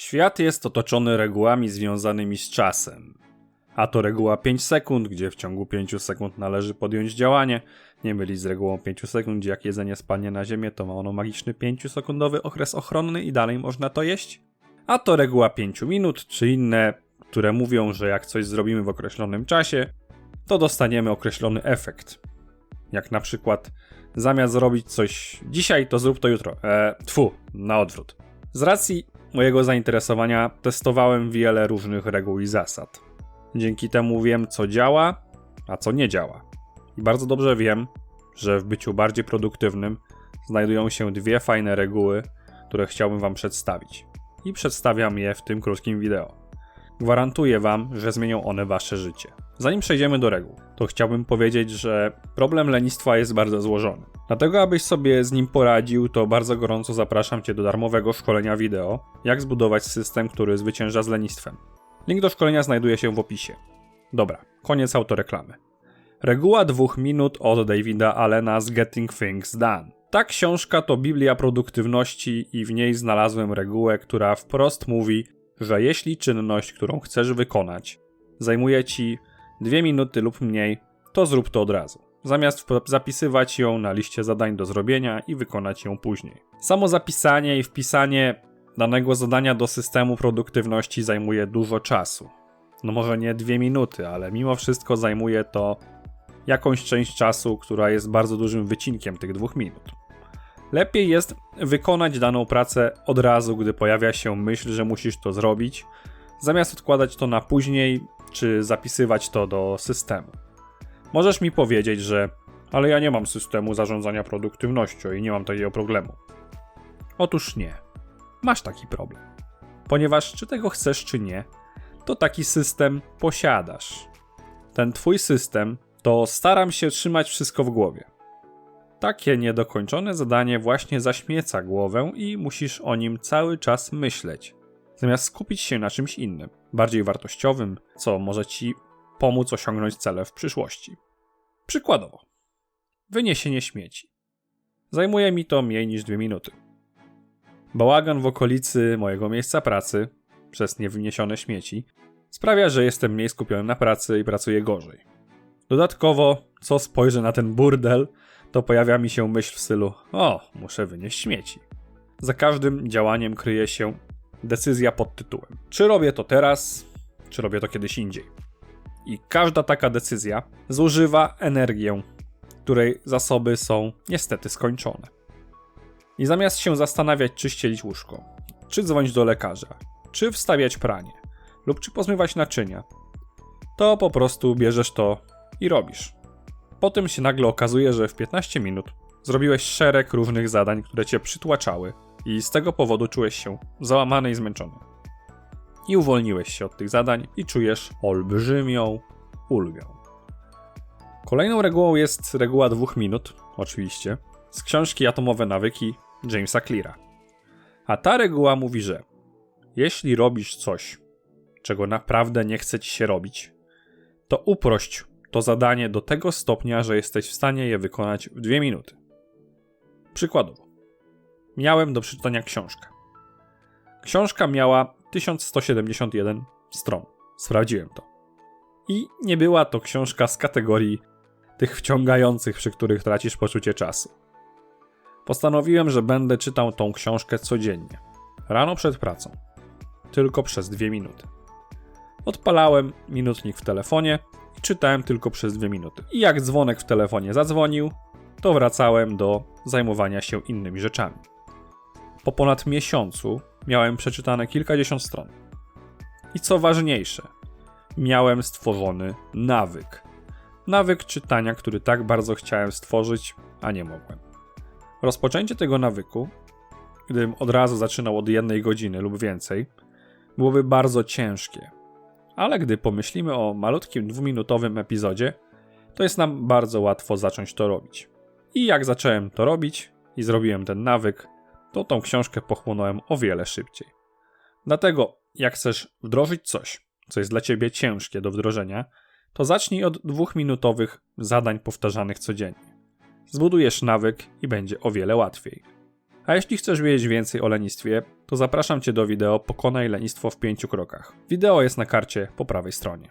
Świat jest otoczony regułami związanymi z czasem. A to reguła 5 sekund, gdzie w ciągu 5 sekund należy podjąć działanie. Nie mylić z regułą 5 sekund, gdzie jak jedzenie spadnie na ziemię, to ma ono magiczny 5-sekundowy okres ochronny i dalej można to jeść. A to reguła 5 minut, czy inne, które mówią, że jak coś zrobimy w określonym czasie, to dostaniemy określony efekt. Jak na przykład zamiast zrobić coś dzisiaj, to zrób to jutro. Eee, tfu, na odwrót. Z racji mojego zainteresowania testowałem wiele różnych reguł i zasad. Dzięki temu wiem, co działa, a co nie działa. I bardzo dobrze wiem, że w byciu bardziej produktywnym znajdują się dwie fajne reguły, które chciałbym Wam przedstawić. I przedstawiam je w tym krótkim wideo. Gwarantuję Wam, że zmienią one Wasze życie. Zanim przejdziemy do reguł, to chciałbym powiedzieć, że problem lenistwa jest bardzo złożony. Dlatego, abyś sobie z nim poradził, to bardzo gorąco zapraszam Cię do darmowego szkolenia wideo, jak zbudować system, który zwycięża z lenistwem. Link do szkolenia znajduje się w opisie. Dobra, koniec autoreklamy. Reguła dwóch minut od Davida Allena z Getting Things Done. Ta książka to Biblia produktywności i w niej znalazłem regułę, która wprost mówi, że jeśli czynność, którą chcesz wykonać, zajmuje ci dwie minuty lub mniej, to zrób to od razu. Zamiast zapisywać ją na liście zadań do zrobienia i wykonać ją później. Samo zapisanie i wpisanie danego zadania do systemu produktywności zajmuje dużo czasu. No może nie dwie minuty, ale mimo wszystko zajmuje to jakąś część czasu, która jest bardzo dużym wycinkiem tych dwóch minut. Lepiej jest wykonać daną pracę od razu, gdy pojawia się myśl, że musisz to zrobić, zamiast odkładać to na później, czy zapisywać to do systemu. Możesz mi powiedzieć, że ale ja nie mam systemu zarządzania produktywnością i nie mam takiego problemu. Otóż nie. Masz taki problem. Ponieważ czy tego chcesz, czy nie, to taki system posiadasz. Ten twój system to staram się trzymać wszystko w głowie. Takie niedokończone zadanie właśnie zaśmieca głowę i musisz o nim cały czas myśleć, zamiast skupić się na czymś innym, bardziej wartościowym, co może ci pomóc osiągnąć cele w przyszłości. Przykładowo, wyniesienie śmieci. Zajmuje mi to mniej niż dwie minuty. Bałagan w okolicy mojego miejsca pracy przez niewyniesione śmieci sprawia, że jestem mniej skupiony na pracy i pracuję gorzej. Dodatkowo, co spojrzę na ten burdel, to pojawia mi się myśl w stylu: O, muszę wynieść śmieci. Za każdym działaniem kryje się decyzja pod tytułem: Czy robię to teraz, czy robię to kiedyś indziej. I każda taka decyzja zużywa energię, której zasoby są niestety skończone. I zamiast się zastanawiać, czy ścielić łóżko, czy dzwonić do lekarza, czy wstawiać pranie, lub czy pozmywać naczynia, to po prostu bierzesz to i robisz. Potem się nagle okazuje, że w 15 minut zrobiłeś szereg różnych zadań, które cię przytłaczały i z tego powodu czułeś się załamany i zmęczony. I uwolniłeś się od tych zadań i czujesz olbrzymią ulgę. Kolejną regułą jest reguła dwóch minut, oczywiście, z książki Atomowe Nawyki Jamesa Cleara. A ta reguła mówi, że jeśli robisz coś, czego naprawdę nie chce ci się robić, to uprość to zadanie do tego stopnia, że jesteś w stanie je wykonać w dwie minuty. Przykładowo, miałem do przeczytania książkę. Książka miała 1171 stron. Sprawdziłem to. I nie była to książka z kategorii tych wciągających, przy których tracisz poczucie czasu. Postanowiłem, że będę czytał tą książkę codziennie. Rano przed pracą. Tylko przez dwie minuty. Odpalałem minutnik w telefonie i czytałem tylko przez dwie minuty. I jak dzwonek w telefonie zadzwonił, to wracałem do zajmowania się innymi rzeczami. Po ponad miesiącu miałem przeczytane kilkadziesiąt stron. I co ważniejsze, miałem stworzony nawyk. Nawyk czytania, który tak bardzo chciałem stworzyć, a nie mogłem. Rozpoczęcie tego nawyku, gdybym od razu zaczynał od jednej godziny lub więcej, byłoby bardzo ciężkie, ale gdy pomyślimy o malutkim dwuminutowym epizodzie, to jest nam bardzo łatwo zacząć to robić. I jak zacząłem to robić i zrobiłem ten nawyk, to tą książkę pochłonąłem o wiele szybciej. Dlatego, jak chcesz wdrożyć coś, co jest dla ciebie ciężkie do wdrożenia, to zacznij od dwuminutowych zadań powtarzanych codziennie. Zbudujesz nawyk i będzie o wiele łatwiej. A jeśli chcesz wiedzieć więcej o lenistwie, to zapraszam Cię do wideo Pokonaj lenistwo w 5 krokach. Wideo jest na karcie po prawej stronie.